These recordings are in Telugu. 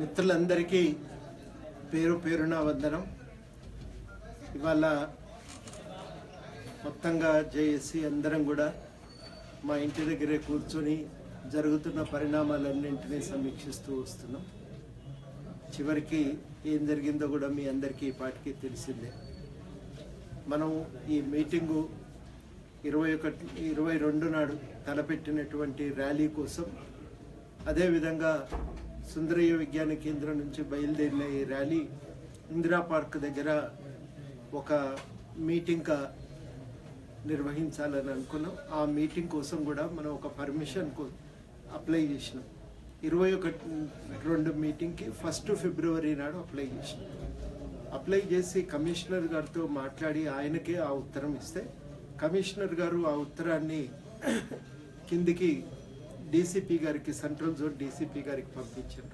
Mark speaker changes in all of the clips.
Speaker 1: మిత్రులందరికీ పేరు పేరున వందనం. ఇవాళ మొత్తంగా చేసి అందరం కూడా మా ఇంటి దగ్గరే కూర్చొని జరుగుతున్న పరిణామాలన్నింటినీ సమీక్షిస్తూ వస్తున్నాం. చివరికి ఏం జరిగిందో కూడా మీ అందరికీ ఈ పాటికి తెలిసిందే. మనం ఈ మీటింగు ఇరవై ఒకటి ఇరవై రెండు నాడు తలపెట్టినటువంటి ర్యాలీ కోసం అదేవిధంగా సుందరయ్య విజ్ఞాన కేంద్రం నుంచి బయలుదేరిన ఈ ర్యాలీ ఇందిరా పార్క్ దగ్గర ఒక మీటింగ్ నిర్వహించాలని అనుకున్నాం. ఆ మీటింగ్ కోసం కూడా మనం ఒక పర్మిషన్ అప్లై చేసినాం. ఇరవై ఒకటి రెండు మీటింగ్కి ఫస్ట్ ఫిబ్రవరి నాడు అప్లై చేసినాం. అప్లై చేసి కమిషనర్ గారితో మాట్లాడి ఆయనకే ఆ ఉత్తరం ఇస్తే కమిషనర్ గారు ఆ ఉత్తరాన్ని కిందికి డీసీపీ గారికి సెంట్రల్ జోన్ డీసీపీ గారికి పంపించారు.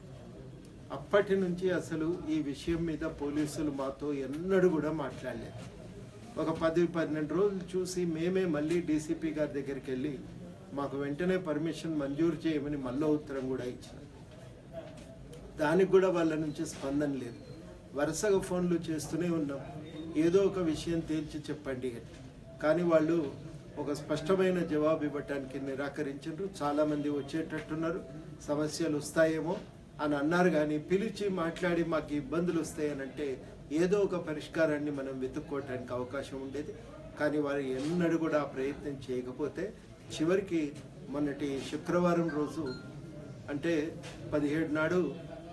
Speaker 1: అప్పటి నుంచి అసలు ఈ విషయం మీద పోలీసులు మాతో ఎన్నడూ కూడా మాట్లాడలేదు. ఒక పది పన్నెండు రోజులు చూసి మేమే మళ్ళీ డీసీపీ గారి దగ్గరికి వెళ్ళి మాకు వెంటనే పర్మిషన్ మంజూరు చేయమని మళ్ళీ ఉత్తరం కూడా ఇచ్చినాం. దానికి కూడా వాళ్ళ నుంచి స్పందన లేదు. వరుసగా ఫోన్లు చేస్తూనే ఉన్నాం. ఏదో ఒక విషయం తేల్చి చెప్పండి కానీ వాళ్ళు ఒక స్పష్టమైన జవాబు ఇవ్వటానికి నిరాకరించారు చాలామంది వచ్చేటట్టున్నారు. సమస్యలు వస్తాయేమో అని అన్నారు కానీ పిలిచి మాట్లాడి మాకు ఇబ్బందులు వస్తాయనంటే ఏదో ఒక పరిష్కారాన్ని మనం వెతుక్కోవటానికి అవకాశం ఉండేది. కానీ వారు ఎన్నడూ కూడా ఆ ప్రయత్నం చేయకపోతే చివరికి మొన్నటి శుక్రవారం రోజు అంటే పదిహేడు నాడు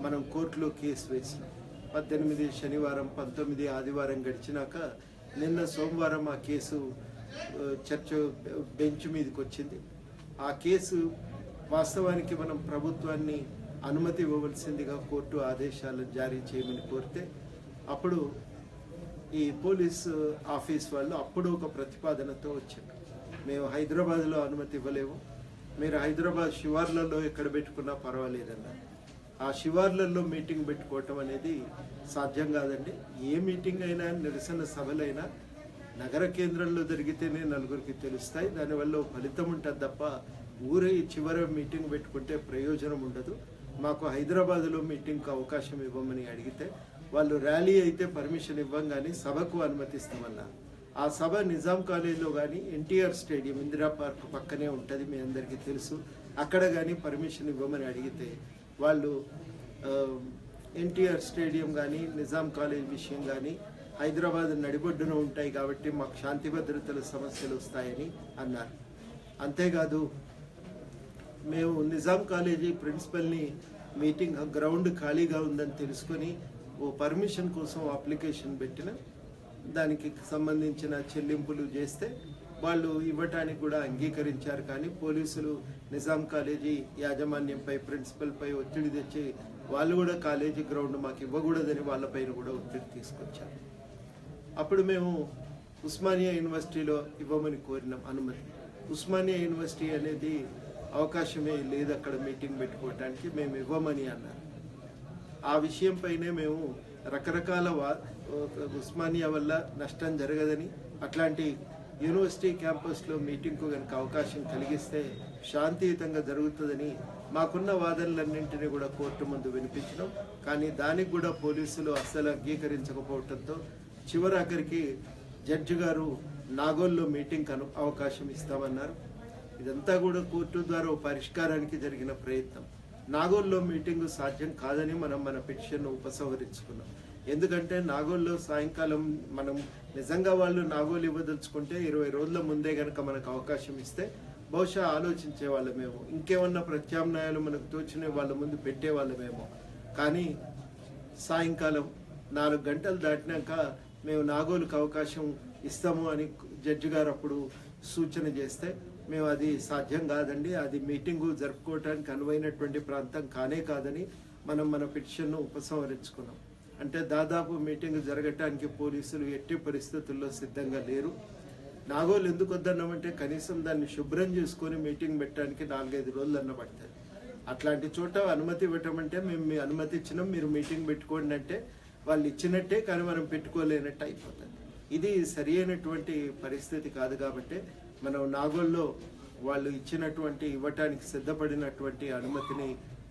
Speaker 1: మనం కోర్టులో కేసు వేసినాం. పద్దెనిమిది శనివారం పంతొమ్మిది ఆదివారం గడిచినాక నిన్న సోమవారం ఆ కేసు చర్చ బెంచ్ మీదకి వచ్చింది. ఆ కేసు వాస్తవానికి మనం ప్రభుత్వాన్ని అనుమతి ఇవ్వవలసిందిగా కోర్టు ఆదేశాలు జారీ చేయమని కోరితే అప్పుడు ఈ పోలీస్ ఆఫీస్ వాళ్ళు అప్పుడు ఒక ప్రతిపాదనతో వచ్చారు. మేము హైదరాబాద్లో అనుమతి ఇవ్వలేము. మీరు హైదరాబాద్ శివార్లలో ఎక్కడ పెట్టుకున్నా పర్వాలేదన్నారు ఆ శివార్లలో మీటింగ్ పెట్టుకోవటం అనేది సాధ్యం కాదండి. ఏ మీటింగ్ అయినా నిరసన సభలైనా నగర కేంద్రంలో జరిగితేనే నలుగురికి తెలుస్తాయి. దానివల్ల ఫలితం ఉంటుంది తప్ప ఊరే చివర మీటింగ్ పెట్టుకుంటే ప్రయోజనం ఉండదు. మాకు హైదరాబాద్లో మీటింగ్కి అవకాశం ఇవ్వమని అడిగితే వాళ్ళు ర్యాలీ అయితే పర్మిషన్ ఇవ్వం కానీ సభకు అనుమతిస్తామన్నారు. ఆ సభ నిజాం కాలేజీలో కానీ ఎన్టీఆర్ స్టేడియం ఇందిరా పార్క్ పక్కనే ఉంటుంది మీ అందరికీ తెలుసు. అక్కడ కానీ పర్మిషన్ ఇవ్వమని అడిగితే వాళ్ళు ఎన్టీఆర్ స్టేడియం కానీ నిజాం కాలేజ్ విషయం కానీ హైదరాబాద్ నడిబొడ్డున ఉంటాయి కాబట్టి మాకు శాంతి భద్రతల సమస్యలు వస్తాయని అన్నారు. అంతేకాదు మేము నిజాం కాలేజీ ప్రిన్సిపల్ని మీటింగ్ గ్రౌండ్ ఖాళీగా ఉందని తెలుసుకొని ఓ పర్మిషన్ కోసం అప్లికేషన్ పెట్టిన దానికి సంబంధించిన చెల్లింపులు చేస్తే వాళ్ళు ఇవ్వటానికి కూడా అంగీకరించారు. కానీ పోలీసులు నిజాం కాలేజీ యాజమాన్యంపై ప్రిన్సిపల్పై ఒత్తిడి తెచ్చి వాళ్ళు కూడా కాలేజీ గ్రౌండ్ మాకు ఇవ్వకూడదని వాళ్ళపైన కూడా ఒత్తిడి తీసుకొచ్చారు. అప్పుడు మేము ఉస్మానియా యూనివర్సిటీలో ఇవ్వమని కోరినాం అనుమతి. ఉస్మానియా యూనివర్సిటీ అనేది అవకాశమే లేదు అక్కడ మీటింగ్ పెట్టుకోవటానికి మేము ఇవ్వమని అన్నారు. ఆ విషయంపైనే మేము రకరకాల ఉస్మానియా వల్ల నష్టం జరగదని అట్లాంటి యూనివర్సిటీ క్యాంపస్లో మీటింగ్కు కనుక అవకాశం కలిగిస్తే శాంతియుతంగా జరుగుతుందని మాకున్న వాదనలన్నింటినీ కూడా కోర్టు ముందు వినిపించడం. కానీ దానికి కూడా పోలీసులు అస్సలు అంగీకరించకపోవడంతో చివరాఖరికి జడ్జి గారు నాగోల్లో మీటింగ్ కను అవకాశం ఇస్తామన్నారు. ఇదంతా కూడా కోర్టు ద్వారా పరిష్కారానికి జరిగిన ప్రయత్నం. నాగోల్లో మీటింగ్ సాధ్యం కాదని మనం మన పిటిషన్ ఉపసంహరించుకున్నాం. ఎందుకంటే నాగోల్లో సాయంకాలం మనం నిజంగా వాళ్ళు నాగోలు ఇవ్వదలుచుకుంటే ఇరవై రోజుల ముందే గనక మనకు అవకాశం ఇస్తే బహుశా ఆలోచించే వాళ్ళమేమో. ఇంకేమన్నా ప్రత్యామ్నాయాలు మనకు తోచిన వాళ్ళ ముందు పెట్టే వాళ్ళమేమో. కానీ సాయంకాలం నాలుగు గంటలు దాటినాక మేము నాగోలుకు అవకాశం ఇస్తాము అని జడ్జి గారు అప్పుడు సూచన చేస్తే మేము అది సాధ్యం కాదండి. అది మీటింగు జరుపుకోవటానికి అనువైనటువంటి ప్రాంతం కానే కాదని మనం మన పిటిషన్ను ఉపసంహరించుకున్నాం. అంటే దాదాపు మీటింగ్ జరగటానికి పోలీసులు ఎట్టి పరిస్థితుల్లో సిద్ధంగా లేరు. నాగోలు ఎందుకు వద్దన్నామంటే కనీసం దాన్ని శుభ్రం చేసుకొని మీటింగ్ పెట్టడానికి నాలుగైదు రోజులు అన్న అట్లాంటి చోట అనుమతి ఇవ్వటం అంటే మేము మీ అనుమతి ఇచ్చినాం మీరు మీటింగ్ పెట్టుకోండి అంటే వాళ్ళు ఇచ్చినట్టే కానీ మనం పెట్టుకోలేనట్టు అయిపోతుంది ఇది సరి అయినటువంటి పరిస్థితి కాదు కాబట్టి మనం నాగోల్లో వాళ్ళు ఇచ్చినటువంటి ఇవ్వటానికి సిద్ధపడినటువంటి అనుమతిని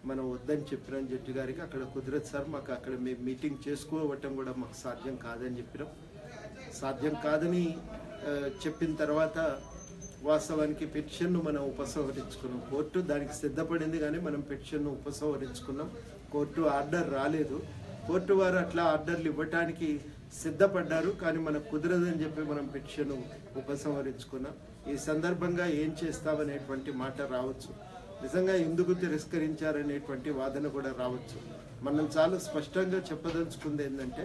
Speaker 1: మనం వద్దని చెప్పినాం జడ్జి గారికి. అక్కడ కుదరదు సార్ మాకు అక్కడ మేము మీటింగ్ చేసుకోవటం కూడా మాకు సాధ్యం కాదని చెప్పినాం. సాధ్యం కాదని చెప్పిన తర్వాత వాస్తవానికి పిటిషన్ను మనం ఉపసంహరించుకున్నాం. కోర్టు దానికి సిద్ధపడింది కానీ మనం పిటిషన్ను ఉపసంహరించుకున్నాం. కోర్టు ఆర్డర్ రాలేదు. కోర్టు వారు అట్లా ఆర్డర్లు ఇవ్వటానికి సిద్ధపడ్డారు కానీ మనకు కుదరదని చెప్పి మనం పిటిషన్ ఉపసంహరించుకున్నాం. ఈ సందర్భంగా ఏం చేస్తామనేటువంటి మాట రావచ్చు. నిజంగా ఎందుకు తిరస్కరించారనేటువంటి వాదన కూడా రావచ్చు. మనం చాలా స్పష్టంగా చెప్పదలుచుకుంది ఏంటంటే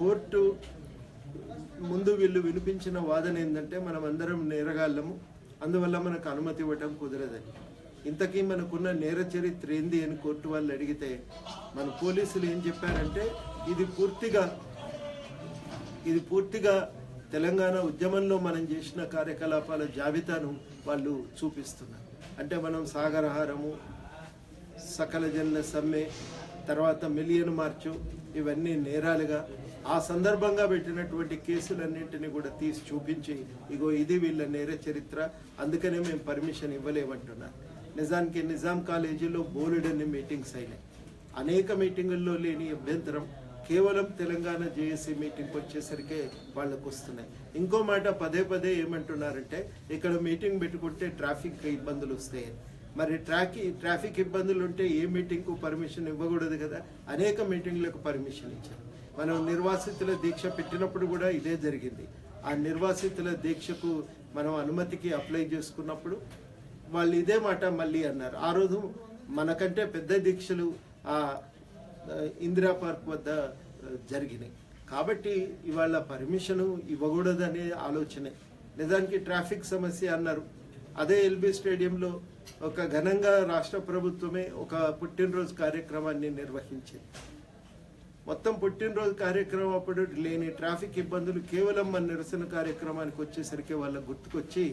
Speaker 1: కోర్టు ముందు వీళ్ళు వినిపించిన వాదన ఏంటంటే మనం అందరం నేరగాళ్ళము అందువల్ల మనకు అనుమతి ఇవ్వటం కుదరదని ఇంతకీ మనకున్న నేర చరిత్ర ఏంది అని కోర్టు వాళ్ళు అడిగితే మన పోలీసులు ఏం చెప్పారంటే ఇది పూర్తిగా ఇది పూర్తిగా తెలంగాణ ఉద్యమంలో మనం చేసిన కార్యకలాపాల జాబితాను వాళ్ళు చూపిస్తున్నారు. అంటే మనం సాగరహారము సకల జన సమ్మె తర్వాత మిలియన్ మార్చు ఇవన్నీ నేరాలుగా ఆ సందర్భంగా పెట్టినటువంటి కేసులన్నింటినీ కూడా తీసి చూపించి ఇగో ఇది వీళ్ళ నేర చరిత్ర అందుకనే మేము పర్మిషన్ ఇవ్వలేమంటున్నారు నిజానికి నిజాం కాలేజీలో బోలెడన్ని మీటింగ్స్ అయినాయి. అనేక మీటింగుల్లో లేని అభ్యంతరం కేవలం తెలంగాణ జేఏసీ మీటింగ్కి వచ్చేసరికి వాళ్ళకు వస్తున్నాయి. ఇంకో మాట పదే పదే ఏమంటున్నారంటే ఇక్కడ మీటింగ్ పెట్టుకుంటే ట్రాఫిక్ ఇబ్బందులు వస్తాయి. మరి ట్రాకి ట్రాఫిక్ ఇబ్బందులు ఉంటే ఏ మీటింగ్కు పర్మిషన్ ఇవ్వకూడదు కదా? అనేక మీటింగ్లకు పర్మిషన్ ఇచ్చారు. మనం నిర్వాసితుల దీక్ష పెట్టినప్పుడు కూడా ఇదే జరిగింది. ఆ నిర్వాసితుల దీక్షకు మనం అనుమతికి అప్లై చేసుకున్నప్పుడు వాళ్ళు ఇదే మాట మళ్ళీ అన్నారు. ఆ రోజు మనకంటే పెద్ద దీక్షలు ఆ, ఇందిరా పార్క్ వద్ద జరిగినాయి. కాబట్టి ఇవాళ పర్మిషను ఇవ్వకూడదనే ఆలోచనే. నిజానికి ట్రాఫిక్ సమస్య అన్నారు. అదే ఎల్బీ స్టేడియంలో ఒక ఘనంగా రాష్ట్ర ప్రభుత్వమే ఒక పుట్టినరోజు కార్యక్రమాన్ని నిర్వహించింది. మొత్తం పుట్టినరోజు కార్యక్రమం అప్పుడు లేని ట్రాఫిక్ ఇబ్బందులు కేవలం మన నిరసన కార్యక్రమానికి వచ్చేసరికి వాళ్ళ గుర్తుకొచ్చి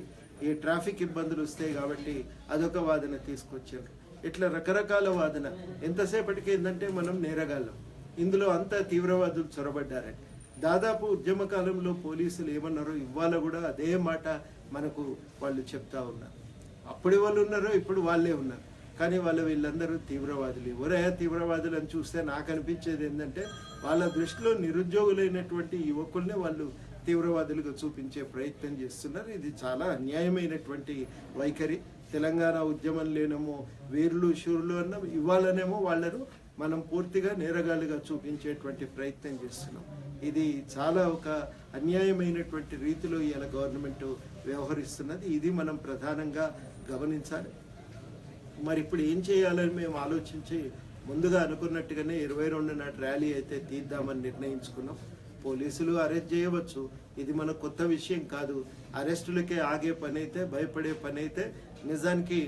Speaker 1: ఈ ట్రాఫిక్ ఇబ్బందులు వస్తాయి కాబట్టి అదొక వాదన తీసుకొచ్చారు. ఇట్లా రకరకాల వాదన. ఎంతసేపటికి ఏంటంటే మనం నేరగాళ్ళం. ఇందులో అంతా తీవ్రవాదులు చొరబడ్డారని. దాదాపు ఉద్యమ కాలంలో పోలీసులు ఏమన్నారో ఇవాళ కూడా అదే మాట మనకు వాళ్ళు చెప్తా ఉన్నారు. అప్పుడు వాళ్ళు ఉన్నారో ఇప్పుడు వాళ్ళే ఉన్నారు. కానీ వాళ్ళు వీళ్ళందరూ తీవ్రవాదులు. ఎవరయ్యా తీవ్రవాదులు అని చూస్తే నాకు అనిపించేది ఏంటంటే వాళ్ళ దృష్టిలో నిరుద్యోగులైనటువంటి యువకుల్ని వాళ్ళు తీవ్రవాదులుగా చూపించే ప్రయత్నం చేస్తున్నారు. ఇది చాలా అన్యాయమైనటువంటి వైఖరి. తెలంగాణ ఉద్యమం లేనేమో వీరులు శూరులు అన్న ఇవ్వాలనేమో వాళ్ళను మనం పూర్తిగా నేరగాలుగా చూపించేటువంటి ప్రయత్నం చేస్తున్నాం. ఇది చాలా ఒక అన్యాయమైనటువంటి రీతిలో ఇవాళ గవర్నమెంట్ వ్యవహరిస్తున్నది. ఇది మనం ప్రధానంగా గమనించాలి. మరి ఇప్పుడు ఏం చేయాలని మేము ఆలోచించి ముందుగా అనుకున్నట్టుగానే ఇరవై రెండు నాటి ర్యాలీ అయితే తీద్దామని నిర్ణయించుకున్నాం. పోలీసులు అరెస్ట్ చేయవచ్చు. ఇది మన కొత్త విషయం కాదు. అరెస్టులకే ఆగే పని అయితే భయపడే పని అయితే నిజానికి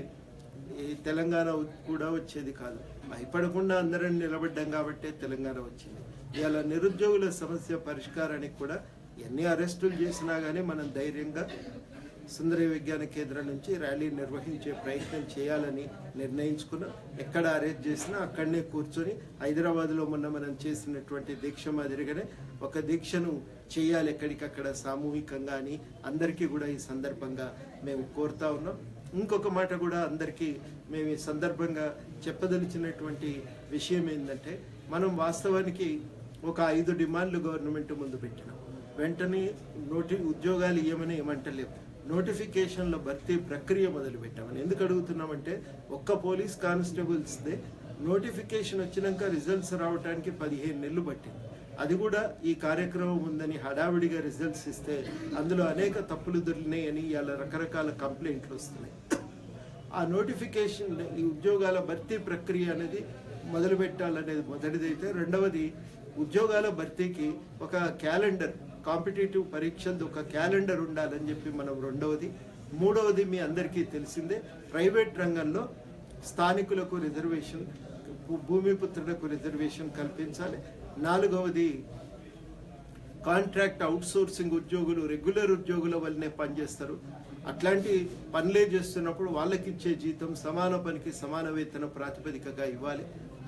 Speaker 1: ఈ తెలంగాణ కూడా వచ్చేది కాదు. భయపడకుండా అందరం నిలబడ్డాం కాబట్టే తెలంగాణ వచ్చింది. ఇవాళ నిరుద్యోగుల సమస్య పరిష్కారానికి కూడా ఎన్ని అరెస్టులు చేసినా కానీ మనం ధైర్యంగా సుందర విజ్ఞాన కేంద్రం నుంచి ర్యాలీ నిర్వహించే ప్రయత్నం చేయాలని నిర్ణయించుకున్నాం. ఎక్కడ అరేంజ్ చేసినా అక్కడనే కూర్చొని హైదరాబాద్లో మొన్న మనం చేసినటువంటి దీక్ష మాదిరిగానే ఒక దీక్షను చేయాలి ఎక్కడికక్కడ సామూహికంగా అని అందరికీ కూడా ఈ సందర్భంగా మేము కోరుతా ఉన్నాం. ఇంకొక మాట కూడా అందరికీ మేము ఈ సందర్భంగా చెప్పదలిచినటువంటి విషయం ఏంటంటే మనం వాస్తవానికి ఒక ఐదు డిమాండ్లు గవర్నమెంట్ ముందు పెట్టినాం. వెంటనే నోటి ఉద్యోగాలు ఇవ్వమని ఏమంటలేము. నోటిఫికేషన్ల భర్తీ ప్రక్రియ మొదలుపెట్టామని. ఎందుకు అడుగుతున్నామంటే ఒక్క పోలీస్ కానిస్టేబుల్స్దే నోటిఫికేషన్ వచ్చినాక రిజల్ట్స్ రావడానికి పదిహేను నెలలు పట్టింది. అది కూడా ఈ కార్యక్రమం ఉందని హడావిడిగా రిజల్ట్స్ ఇస్తే అందులో అనేక తప్పులు దొరికినాయని ఇవాళ రకరకాల కంప్లైంట్లు వస్తున్నాయి. ఆ నోటిఫికేషన్ ఈ ఉద్యోగాల భర్తీ ప్రక్రియ అనేది మొదలుపెట్టాలనేది మొదటిదైతే. రెండవది ఉద్యోగాల భర్తీకి ఒక క్యాలెండర్ కాంపిటేటివ్ పరీక్షలది ఒక క్యాలెండర్ ఉండాలని చెప్పి మనం రెండవది మూడవది మీ అందరికీ తెలిసిందే ప్రైవేట్ రంగంలో స్థానికులకు రిజర్వేషన్ భూమిపుత్రులకు రిజర్వేషన్ కల్పించాలి. నాలుగవది కాంట్రాక్ట్ అవుట్సోర్సింగ్ ఉద్యోగులు రెగ్యులర్ ఉద్యోగుల వల్లనే పనిచేస్తారు. అట్లాంటి పనులే చేస్తున్నప్పుడు వాళ్ళకి ఇచ్చే జీతం సమాన పనికి సమాన వేతన ప్రాతిపదికగా ఇవ్వాలి.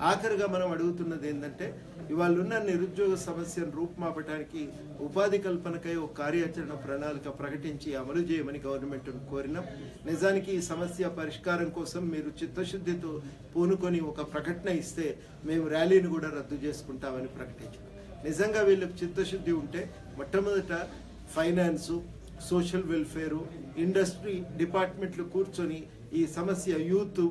Speaker 1: ఆఖరిగా మనం అడుగుతున్నది ఏంటంటే ఇవాళ ఉన్న నిరుద్యోగ సమస్యను రూపుమాపడానికి ఉపాధి కల్పనకై ఒక కార్యాచరణ ప్రణాళిక ప్రకటించి అమలు చేయమని గవర్నమెంట్ను కోరినాం. నిజానికి ఈ సమస్య పరిష్కారం కోసం మీరు చిత్తశుద్ధితో పూనుకొని ఒక ప్రకటన ఇస్తే మేము ర్యాలీని కూడా రద్దు చేసుకుంటామని ప్రకటించాం. నిజంగా వీళ్ళకి చిత్తశుద్ధి ఉంటే మొట్టమొదట ఫైనాన్సు సోషల్ వెల్ఫేరు ఇండస్ట్రీ డిపార్ట్మెంట్లు కూర్చొని ఈ సమస్య యూత్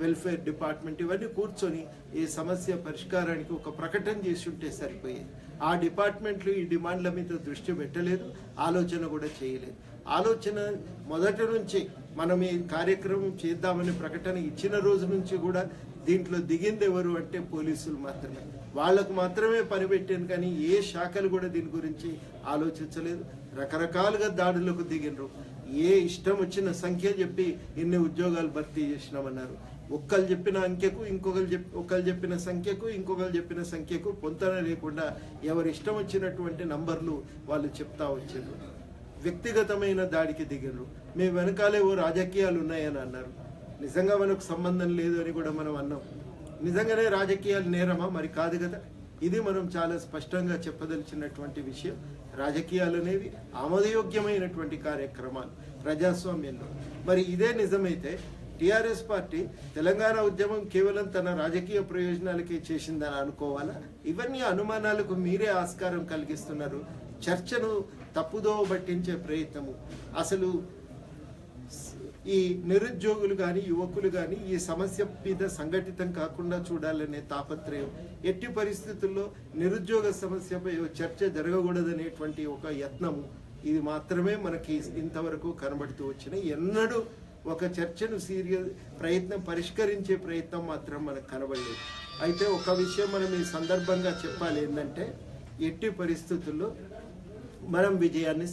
Speaker 1: వెల్ఫేర్ డిపార్ట్మెంట్ ఇవన్నీ కూర్చొని ఈ సమస్య పరిష్కారానికి ఒక ప్రకటన చేసి ఉంటే సరిపోయేది. ఆ డిపార్ట్మెంట్లు ఈ డిమాండ్ల మీద దృష్టి పెట్టలేదు ఆలోచన కూడా చేయలేదు. ఆలోచన మొదటి నుంచి మనం ఈ కార్యక్రమం చేద్దామని ప్రకటన ఇచ్చిన రోజు నుంచి కూడా దీంట్లో దిగింది ఎవరు అంటే పోలీసులు మాత్రమే. వాళ్ళకు మాత్రమే పని పెట్టాను కానీ ఏ శాఖలు కూడా దీని గురించి ఆలోచించలేదు. రకరకాలుగా దాడులకు దిగినరు. ఏ ఇష్టం వచ్చిన సంఖ్య చెప్పి ఇన్ని ఉద్యోగాలు భర్తీ చేసినామన్నారు. ఒక్కరు చెప్పిన అంకెకు ఇంకొకరు చెప్పి ఒకరు చెప్పిన సంఖ్యకు ఇంకొకరు చెప్పిన సంఖ్యకు పొంతన లేకుండా ఎవరి ఇష్టం వచ్చినటువంటి నంబర్లు వాళ్ళు చెప్తా వచ్చారు వ్యక్తిగతమైన దాడికి దిగినరు. మీ వెనకాలే ఓ రాజకీయాలు ఉన్నాయని అన్నారు. నిజంగా మనకు సంబంధం లేదు అని కూడా మనం అన్నాం. నిజంగానే రాజకీయాలు నేరమా? మరి కాదు కదా. ఇది మనం చాలా స్పష్టంగా చెప్పదలిచినటువంటి విషయం. రాజకీయాలు అనేవి ఆమోదయోగ్యమైనటువంటి కార్యక్రమాలు ప్రజాస్వామ్యంలో. మరి ఇదే నిజమైతే టిఆర్ఎస్ పార్టీ తెలంగాణ ఉద్యమం కేవలం తన రాజకీయ ప్రయోజనాలకే చేసిందని అనుకోవాలా? ఇవన్నీ అనుమానాలకు మీరే ఆస్కారం కలిగిస్తున్నారు. చర్చను తప్పుదోవ పట్టించే ప్రయత్నము. అసలు ఈ నిరుద్యోగులు కానీ యువకులు కానీ ఈ సమస్య మీద సంఘటితం కాకుండా చూడాలనే తాపత్రయం. ఎట్టి పరిస్థితుల్లో నిరుద్యోగ సమస్యపై చర్చ జరగకూడదనేటువంటి ఒక యత్నము ఇది మాత్రమే మనకి ఇంతవరకు కనబడుతూ వచ్చిన ఎన్నడూ ఒక చర్చను సీరియస్ ప్రయత్నం పరిష్కరించే ప్రయత్నం మాత్రం మనకు కనబడలేదు. అయితే ఒక విషయం మనం ఈ సందర్భంగా చెప్పాలి ఏంటంటే ఎట్టి పరిస్థితుల్లో మనం విజయాన్ని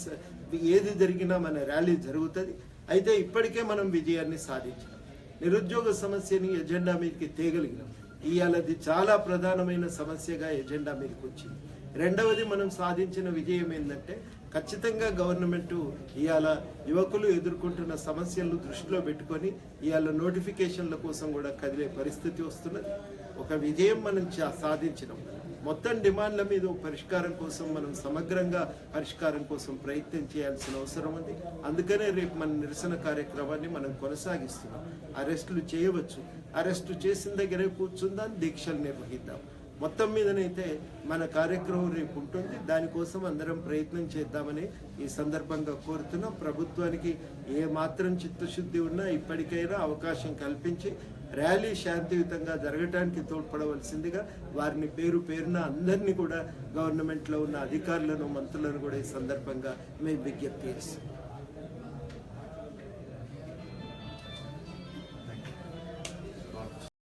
Speaker 1: ఏది జరిగినా మన ర్యాలీ జరుగుతుంది. అయితే ఇప్పటికే మనం విజయాన్ని సాధించాం. నిరుద్యోగ సమస్యని ఎజెండా మీదకి తేగలిగినాం. ఇవాళది చాలా ప్రధానమైన సమస్యగా ఎజెండా మీదకి వచ్చింది. రెండవది మనం సాధించిన విజయం ఏంటంటే ఖచ్చితంగా గవర్నమెంట్ ఇవాళ యువకులు ఎదుర్కొంటున్న సమస్యలను దృష్టిలో పెట్టుకొని ఇవాళ నోటిఫికేషన్ల కోసం కూడా కదిలే పరిస్థితి వస్తున్నది. ఒక విజయం మనం చా- సాధించినాం. మొత్తం డిమాండ్ల మీద పరిష్కారం కోసం మనం సమగ్రంగా పరిష్కారం కోసం ప్రయత్నం చేయాల్సిన అవసరం ఉంది. అందుకనే రేపు మన నిరసన కార్యక్రమాన్ని మనం కొనసాగిస్తున్నాం. అరెస్టులు చేయవచ్చు. అరెస్టు చేసిన దగ్గరే కూర్చుందాం దీక్షలు నిర్వహిద్దాం. మొత్తం మీదనైతే మన కార్యక్రమం రేపు ఉంటుంది. దానికోసం అందరం ప్రయత్నం చేద్దామని ఈ సందర్భంగా కోరుతున్నాం. ప్రభుత్వానికి ఏ మాత్రం చిత్తశుద్ధి ఉన్నా ఇప్పటికైనా అవకాశం కల్పించి ర్యాలీ శాంతియుతంగా జరగటానికి తోడ్పడవలసిందిగా వారిని పేరు పేరున అందరినీ కూడా గవర్నమెంట్లో ఉన్న అధికారులను మంత్రులను కూడా ఈ సందర్భంగా మేము విజ్ఞప్తి చేస్తాం